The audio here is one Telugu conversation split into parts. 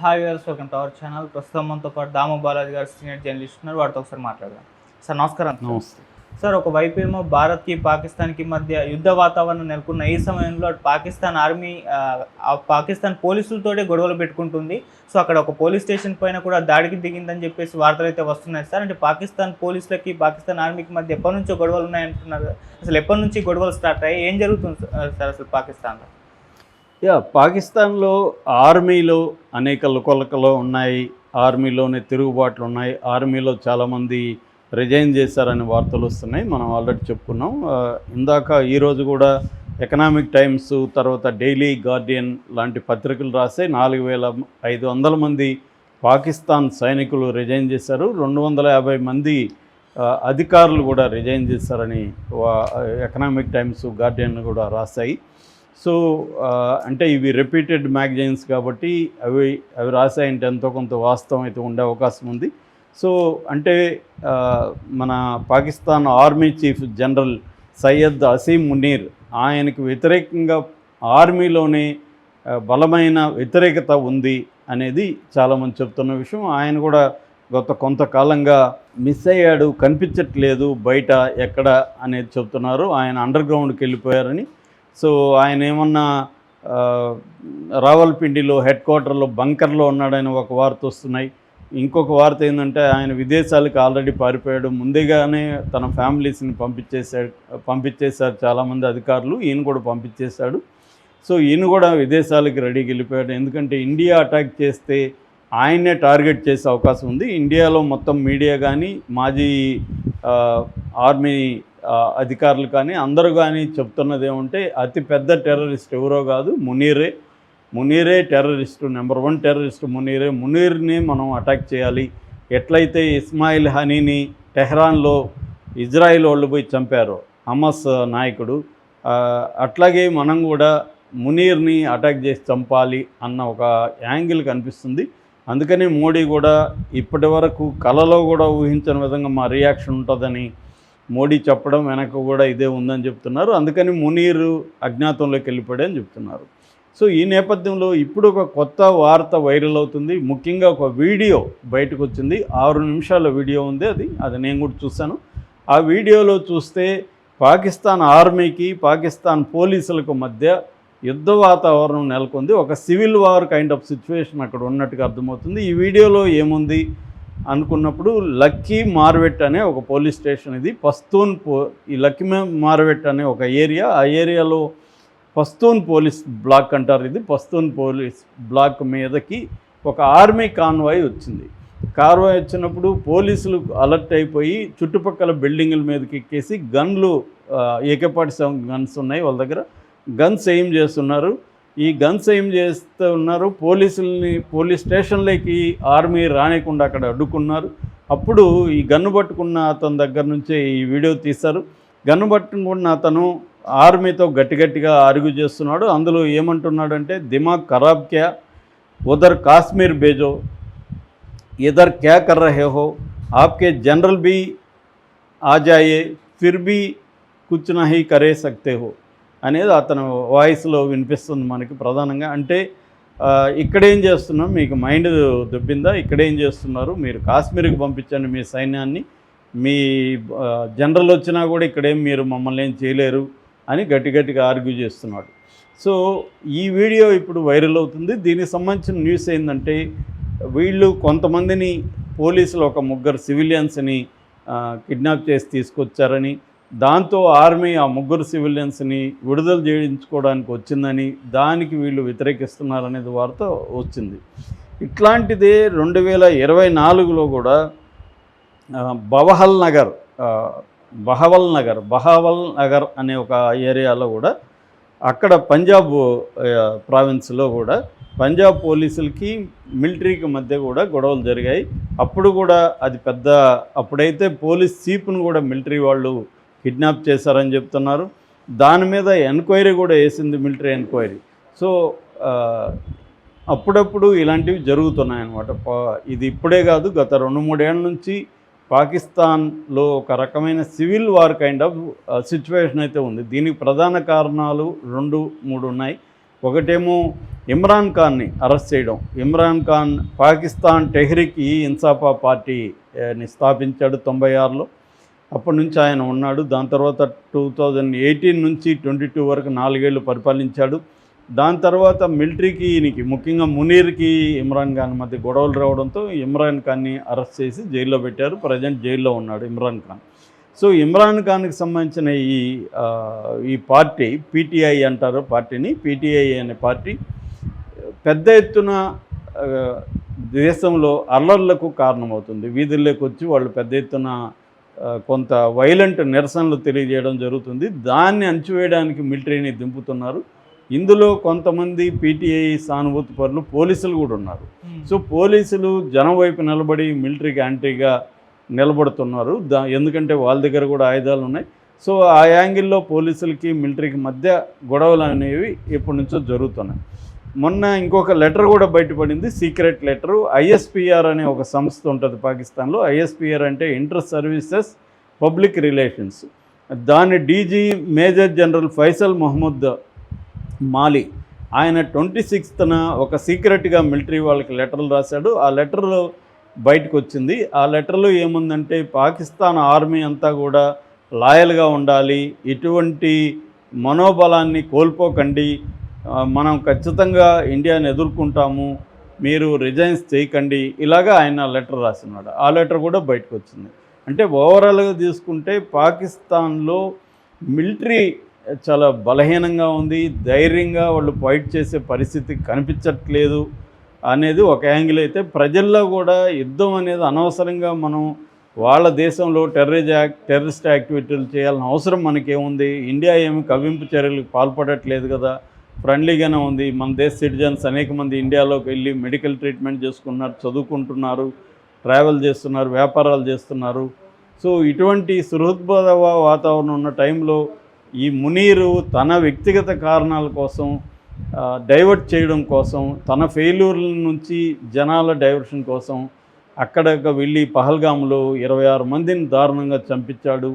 Hi viewers welcome to our channel ప్రస్తుతం మనతో పాటు దాము బాలాజీ గారు సీనియర్ జర్నలిస్ట్ ఉన్నారు. వాటితో ఒకసారి మాట్లాడదాం. సార్ నమస్కారం. నమస్తే. సార్ ఒకవైపు ఏమో భారత్కి పాకిస్తాన్కి మధ్య యుద్ధ వాతావరణం నెలకొన్న ఈ సమయంలో పాకిస్తాన్ ఆర్మీ పాకిస్తాన్ పోలీసులతోటే గొడవలు పెట్టుకుంటుంది. సో అక్కడ ఒక పోలీస్ స్టేషన్ పైన కూడా దాడికి దిగిందని చెప్పేసి వార్తలు అయితే వస్తున్నాయి. సార్ అంటే పాకిస్తాన్ పోలీసులకి పాకిస్తాన్ ఆర్మీకి మధ్య ఎప్పటి నుంచో గొడవలు ఉన్నాయంటున్నారు. అసలు ఎప్పటి నుంచి గొడవలు స్టార్ట్ అయ్యాయి? ఏం జరుగుతుంది సార్ సార్ అసలు పాకిస్తాన్లో? యా పాకిస్తాన్లో ఆర్మీలో అనేక లుకలకలు ఉన్నాయి ఆర్మీలోనే తిరుగుబాట్లు ఉన్నాయి ఆర్మీలో చాలామంది రిజైన్ చేశారనే వార్తలు వస్తున్నాయి మనం ఆల్రెడీ చెప్పుకున్నాం. ఇందాక ఈరోజు కూడా ఎకనామిక్ టైమ్స్ తర్వాత డైలీ గార్డియన్ లాంటి పత్రికలు రాసే నాలుగు వేల ఐదు వందల మంది పాకిస్తాన్ సైనికులు రిజైన్ చేశారు రెండు వందల యాభై మంది అధికారులు కూడా రిజైన్ చేశారని వా- ఎకనామిక్ టైమ్స్ గార్డియన్ కూడా రాశాయి. సో అంటే ఇవి రిపీటెడ్ మ్యాగజైన్స్ కాబట్టి అవి అవి రాసాయంటే ఎంతో కొంత వాస్తవం అయితే ఉండే అవకాశం ఉంది. సో అంటే మన Pakistan army chief general Syed Asim Munir ఆయనకు వ్యతిరేకంగా ఆర్మీలోనే బలమైన వ్యతిరేకత ఉంది అనేది చాలామంది చెప్తున్న విషయం. ఆయన కూడా గత కొంతకాలంగా మిస్ అయ్యాడు కనిపించట్లేదు బయట ఎక్కడ అనేది చెప్తున్నారు. ఆయన అండర్ గ్రౌండ్కి వెళ్ళిపోయారని సో ఆయన ఏమన్నా రావల్పిండిలో హెడ్ క్వార్టర్లో బంకర్లో ఉన్నాడని ఒక వార్త వస్తున్నాయి. ఇంకొక వార్త ఏంటంటే ఆయన విదేశాలకు ఆల్రెడీ పారిపోయాడు. ముందుగానే తన ఫ్యామిలీస్ని పంపించేశాడు పంపించేశారు చాలామంది అధికారులు. ఈయన కూడా పంపించేశాడు. సో ఈయన కూడా విదేశాలకు రెడీకి వెళ్ళిపోయాడు. ఎందుకంటే ఇండియా అటాక్ చేస్తే ఆయన్నే టార్గెట్ చేసే అవకాశం ఉంది. ఇండియాలో మొత్తం మీడియా కానీ మాజీ ఆర్మీ అధికారులు కానీ అందరూ కానీ చెప్తున్నది ఏమంటే అతి పెద్ద టెర్రరిస్ట్ ఎవరో కాదు మునీరే. మునీరే టెర్రరిస్టు నెంబర్ వన్ టెర్రరిస్ట్ మునీరే. మునీర్ని మనం అటాక్ చేయాలి. ఎట్లయితే ఇస్మాయిల్ హనీని టెహ్రాన్లో ఇజ్రాయిల్ వాళ్ళు పోయి చంపారో హమస్ నాయకుడు అట్లాగే మనం కూడా మునీర్ని అటాక్ చేసి చంపాలి అన్న ఒక యాంగిల్ కనిపిస్తుంది. అందుకని మోడీ కూడా ఇప్పటి వరకు కలలో కూడా ఊహించని విధంగా మా రియాక్షన్ ఉంటుందని మోడీ చెప్పడం వెనక కూడా ఇదే ఉందని చెప్తున్నారు. అందుకని మునీరు అజ్ఞాతంలోకి వెళ్ళిపోయాడని చెప్తున్నారు. సో ఈ నేపథ్యంలో ఇప్పుడు ఒక కొత్త వార్త వైరల్ అవుతుంది. ముఖ్యంగా ఒక వీడియో బయటకు వచ్చింది. ఆరు నిమిషాల వీడియో ఉంది అది. అది నేను కూడా చూశాను. ఆ వీడియోలో చూస్తే పాకిస్తాన్ ఆర్మీకి పాకిస్తాన్ పోలీసులకు మధ్య యుద్ధ వాతావరణం నెలకొంది. ఒక civil war kind of situation అక్కడ ఉన్నట్టుగా అర్థమవుతుంది. ఈ వీడియోలో ఏముంది? అనుకున్నప్పుడు లక్కీ మార్వెట్ అనే ఒక పోలీస్ స్టేషన్ ఇది. పస్తూన్ పో ఈ లక్కీ మార్వెట్ అనే ఒక ఏరియా. ఆ ఏరియాలో పస్తూన్ పోలీస్ బ్లాక్ అంటారు ఇది. పస్తూన్ పోలీస్ బ్లాక్ మీదకి ఒక ఆర్మీ కాన్వాయ్ వచ్చింది. కాన్వాయ్ వచ్చినప్పుడు పోలీసులు అలర్ట్ అయిపోయి చుట్టుపక్కల బిల్డింగుల మీదకి ఎక్కేసి గన్లు ఏకే సెవెన్ గన్స్ ఉన్నాయి వాళ్ళ దగ్గర. గన్స్ ఎయిమ్ చేస్తున్నారు? ఈ గన్స్ ఏం చేస్తూ ఉన్నారు? పోలీసుల్ని పోలీస్ స్టేషన్లోకి ఆర్మీ రానికుండా అక్కడ అడ్డుకున్నారు. అప్పుడు ఈ గన్ను పట్టుకున్న అతని దగ్గర నుంచే ఈ వీడియో తీశారు. గన్ను పట్టుకున్న అతను ఆర్మీతో గట్టిగట్టిగా ఆర్గ్యూ చేస్తున్నాడు. అందులో ఏమంటున్నాడంటే దిమాగ్ ఖరాబ్ క్యా? ఉదర్ కాశ్మీర్ బేజో ఇదర్ క్యా కర్ర హేహో ఆప్కే జనరల్ బి ఆజాయే ఫిర్బీ ఫిర్ బీ కుచ్ కరే సక్తే హో? అనేది అతను వాయిస్లో వినిపిస్తుంది మనకి ప్రధానంగా. అంటే ఇక్కడేం చేస్తున్నాం? మీకు మైండ్ దొబ్బిందా? ఇక్కడేం చేస్తున్నారు? మీరు కాశ్మీర్కి పంపించండి మీ సైన్యాన్ని. మీ జనరల్ వచ్చినా కూడా ఇక్కడేం మీరు మమ్మల్ని ఏం చేయలేరు అని గట్టి గట్టిగా ఆర్గ్యూ చేస్తున్నాడు. సో ఈ వీడియో ఇప్పుడు వైరల్ అవుతుంది. దీనికి సంబంధించిన న్యూస్ ఏంటంటే వీళ్ళు కొంతమందిని పోలీసులు ఒక ముగ్గురు సివిలియన్స్ని కిడ్నాప్ చేసి తీసుకొచ్చారని దాంతో ఆర్మీ ఆ ముగ్గురు సివిలియన్స్ని విడుదల చేయించుకోవడానికి వచ్చిందని దానికి వీళ్ళు వ్యతిరేకిస్తున్నారనేది వార్త వచ్చింది. ఇట్లాంటిదే రెండు వేల ఇరవై నాలుగులో కూడా బవహల్ నగర్ బహవల్ నగర్ బహవల్ నగర్ అనే ఒక ఏరియాలో కూడా అక్కడ పంజాబ్ ప్రావిన్స్లో కూడా పంజాబ్ పోలీసులకి మిలిటరీకి మధ్య కూడా గొడవలు జరిగాయి. అప్పుడు కూడా అది పెద్ద అప్పుడైతే పోలీస్ చీప్ను కూడా మిలిటరీ వాళ్ళు కిడ్నాప్ చేశారని చెప్తున్నారు. దాని మీద ఎంక్వైరీ కూడా వేసింది మిలిటరీ ఎంక్వైరీ సో అప్పుడప్పుడు ఇలాంటివి జరుగుతున్నాయన్నమాట. ఇది ఇప్పుడే కాదు గత రెండు మూడేళ్ళ నుంచి పాకిస్తాన్లో ఒక రకమైన civil war kind of situation అయితే ఉంది. దీనికి ప్రధాన కారణాలు రెండు మూడు ఉన్నాయి. ఒకటేమో ఇమ్రాన్ ఖాన్ని అరెస్ట్ చేయడం. ఇమ్రాన్ ఖాన్ పాకిస్తాన్ టెహ్రిక్ ఈ ఇన్సాఫా పార్టీని స్థాపించాడు తొంభై ఆరులో. అప్పటి నుంచి ఆయన ఉన్నాడు. దాని తర్వాత టూ థౌజండ్ ఎయిటీన్ నుంచి ట్వంటీ టూ వరకు నాలుగేళ్ళు పరిపాలించాడు. దాని తర్వాత మిలిటరీకి ఈయనకి ముఖ్యంగా మునీర్కి ఇమ్రాన్ ఖాన్ మధ్య గొడవలు రావడంతో ఇమ్రాన్ ఖాన్ని అరెస్ట్ చేసి జైల్లో పెట్టారు. ప్రజెంట్ జైల్లో ఉన్నాడు ఇమ్రాన్ ఖాన్. సో ఇమ్రాన్ ఖాన్కి సంబంధించిన ఈ ఈ పార్టీ పీటీఐ అంటారు పార్టీని. పీటీఐ అనే పార్టీ పెద్ద ఎత్తున దేశంలో అల్లర్లకు కారణమవుతుంది. వీధుల్లోకి వచ్చి వాళ్ళు పెద్ద ఎత్తున కొంత వైలెంట్ నిరసనలు తెలియజేయడం జరుగుతుంది. దాన్ని అణచివేయడానికి మిలిటరీని దింపుతున్నారు. ఇందులో కొంతమంది పీటీఐ సానుభూతి పరులు పోలీసులు కూడా ఉన్నారు. సో పోలీసులు జనం వైపు నిలబడి మిలిటరీకి యాంటీగా నిలబడుతున్నారు. దా ఎందుకంటే వాళ్ళ దగ్గర కూడా ఆయుధాలు ఉన్నాయి. సో ఆ యాంగిల్లో పోలీసులకి మిలిటరీకి మధ్య గొడవలు అనేవి ఎప్పటి నుంచో జరుగుతున్నాయి. మొన్న ఇంకొక లెటర్ కూడా బయటపడింది సీక్రెట్ లెటరు. ఐఎస్పిఆర్ అనే ఒక సంస్థ ఉంటుంది పాకిస్తాన్లో. ఐఎస్పిఆర్ అంటే ఇంటర్ సర్వీసెస్ పబ్లిక్ రిలేషన్స్. దాని DG major general Faisal Mohammad Malik ఆయన ట్వంటీ సిక్స్త్న ఒక సీక్రెట్గా మిలిటరీ వాళ్ళకి లెటర్లు రాశాడు. ఆ లెటర్లో బయటకు వచ్చింది ఆ లెటర్లో ఏముందంటే పాకిస్తాన్ ఆర్మీ అంతా కూడా లాయల్గా ఉండాలి ఎటువంటి మనోబలాన్ని కోల్పోకండి మనం ఖచ్చితంగా ఇండియాని ఎదుర్కొంటాము మీరు రిజైన్స్ చేయకండి ఇలాగా ఆయన లెటర్ రాసినాడు. ఆ లెటర్ కూడా బయటకు వచ్చింది. అంటే ఓవరాల్గా తీసుకుంటే పాకిస్తాన్లో మిలిటరీ చాలా బలహీనంగా ఉంది ధైర్యంగా వాళ్ళు ఫైట్ చేసే పరిస్థితి కనిపించట్లేదు అనేది ఒక యాంగిల్ అయితే ప్రజల్లో కూడా యుద్ధం అనేది అనవసరంగా మనం వాళ్ళ దేశంలో టెర్రరిజ్ యాక్ట్ టెర్రరిస్ట్ యాక్టివిటీలు చేయాల్సిన అవసరం మనకేముంది? ఇండియా ఏమి కవింపు చర్యలకు పాల్పడట్లేదు కదా? ఫ్రెండ్లీగానే ఉంది. మన దేశ సిటిజన్స్ అనేక మంది ఇండియాలోకి వెళ్ళి మెడికల్ ట్రీట్మెంట్ చేసుకున్నారు చదువుకుంటున్నారు ట్రావెల్ చేస్తున్నారు వ్యాపారాలు చేస్తున్నారు. సో ఇటువంటి సుహృద్బోధ వాతావరణం ఉన్న టైంలో ఈ మునీరు తన వ్యక్తిగత కారణాల కోసం డైవర్ట్ చేయడం కోసం తన ఫెయిల్యూర్ల నుంచి జనాల డైవర్షన్ కోసం అక్కడ వెళ్ళి పహల్గామ్లో ఇరవై ఆరు మందిని దారుణంగా చంపించాడు.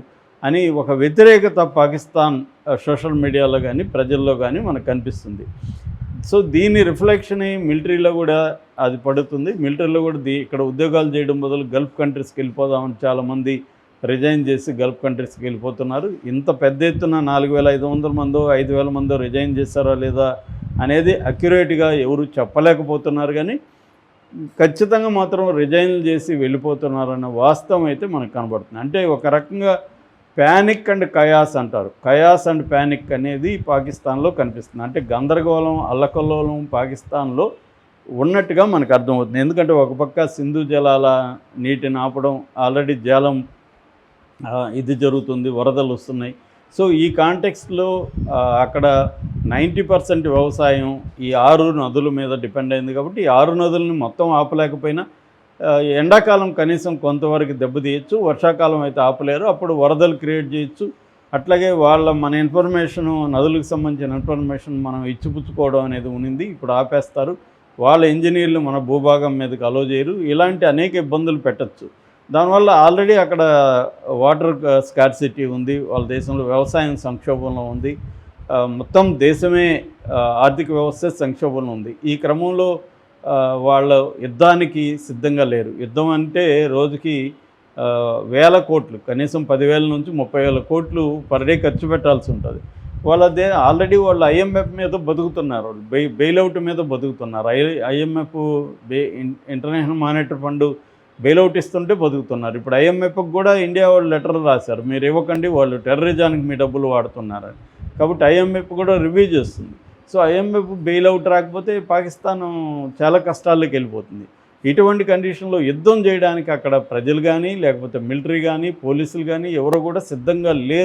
అని ఒక వ్యతిరేకత పాకిస్తాన్ సోషల్ మీడియాలో కానీ ప్రజల్లో కానీ మనకు కనిపిస్తుంది. సో దీని రిఫ్లెక్షన్ మిలిటరీలో కూడా అది పడుతుంది. మిలిటరీలో కూడా దీ ఇక్కడ ఉద్యోగాలు చేయడం బదులు గల్ఫ్ కంట్రీస్కి వెళ్ళిపోదామని చాలామంది రిజైన్ చేసి గల్ఫ్ కంట్రీస్కి వెళ్ళిపోతున్నారు. ఇంత పెద్ద ఎత్తున నాలుగు వేల ఐదు వందల మందో ఐదు వేల మందో రిజైన్ చేస్తారా లేదా అనేది అక్యురేట్గా ఎవరు చెప్పలేకపోతున్నారు కానీ ఖచ్చితంగా మాత్రం రిజైన్ చేసి వెళ్ళిపోతున్నారన్న వాస్తవం అయితే మనకు కనబడుతుంది. అంటే ఒక రకంగా ప్యానిక్ అండ్ కయాస్ అంటారు. కయాస్ అండ్ ప్యానిక్ అనేది పాకిస్తాన్లో కనిపిస్తుంది. అంటే గందరగోళం అల్లకల్లోలం పాకిస్తాన్లో ఉన్నట్టుగా మనకు అర్థమవుతుంది. ఎందుకంటే ఒక పక్క సింధు జలాల నీటిని ఆపడం ఆల్రెడీ జలం ఇది జరుగుతుంది వరదలు వస్తున్నాయి. సో ఈ కాంటెక్స్ట్లో అక్కడ నైంటీ పర్సెంట్ వ్యవసాయం ఈ ఆరు నదుల మీద డిపెండ్ అయింది కాబట్టి ఈ ఆరు నదులను మొత్తం ఆపలేకపోయినా ఎండాకాలం కనీసం కొంతవరకు దెబ్బతీయచ్చు వర్షాకాలం అయితే ఆపలేరు అప్పుడు వరదలు క్రియేట్ చేయొచ్చు. అట్లాగే వాళ్ళ మన ఇన్ఫర్మేషన్ నదులకు సంబంధించిన ఇన్ఫర్మేషన్ మనం ఇచ్చిపుచ్చుకోవడం అనేది ఉనింది ఇప్పుడు ఆపేస్తారు. వాళ్ళ ఇంజనీర్లు మన భూభాగం మీదకి అలో చేయరు ఇలాంటి అనేక ఇబ్బందులు పెట్టచ్చు. దానివల్ల ఆల్రెడీ అక్కడ వాటర్ స్కార్సిటీ ఉంది వాళ్ళ దేశంలో వ్యవసాయం సంక్షోభంలో ఉంది. మొత్తం దేశమే ఆర్థిక వ్యవస్థ సంక్షోభంలో ఉంది. ఈ క్రమంలో వాళ్ళ యుద్ధానికి సిద్ధంగా లేరు. యుద్ధం అంటే రోజుకి వేల కోట్లు కనీసం పదివేల నుంచి ముప్పై వేల కోట్లు పర్ డే ఖర్చు పెట్టాల్సి ఉంటుంది. వాళ్ళదే ఆల్రెడీ వాళ్ళు ఐఎంఎఫ్ మీద బతుకుతున్నారు. వాళ్ళు బెయి బెయిలౌట్ మీద బతుకుతున్నారు. I IMF bay in- international monetary fund bailout ఇస్తుంటే బతుకుతున్నారు. ఇప్పుడు ఐఎంఎఫ్కి కూడా ఇండియా వాళ్ళు లెటర్ రాశారు. మీరు ఇవ్వకండి వాళ్ళు టెర్రరిజానికి మీ డబ్బులు వాడుతున్నారని. కాబట్టి ఐఎంఎఫ్ కూడా రివ్యూ చేస్తుంది. సో ఐఎంఎఫ్ బెయిల్అవుట్ రాకపోతే పాకిస్తాన్ చాలా కష్టాల్లోకి వెళ్ళిపోతుంది. ఇటువంటి కండిషన్లో యుద్ధం చేయడానికి అక్కడ ప్రజలు కానీ లేకపోతే మిలిటరీ కానీ పోలీసులు కానీ ఎవరు కూడా సిద్ధంగా లేరు.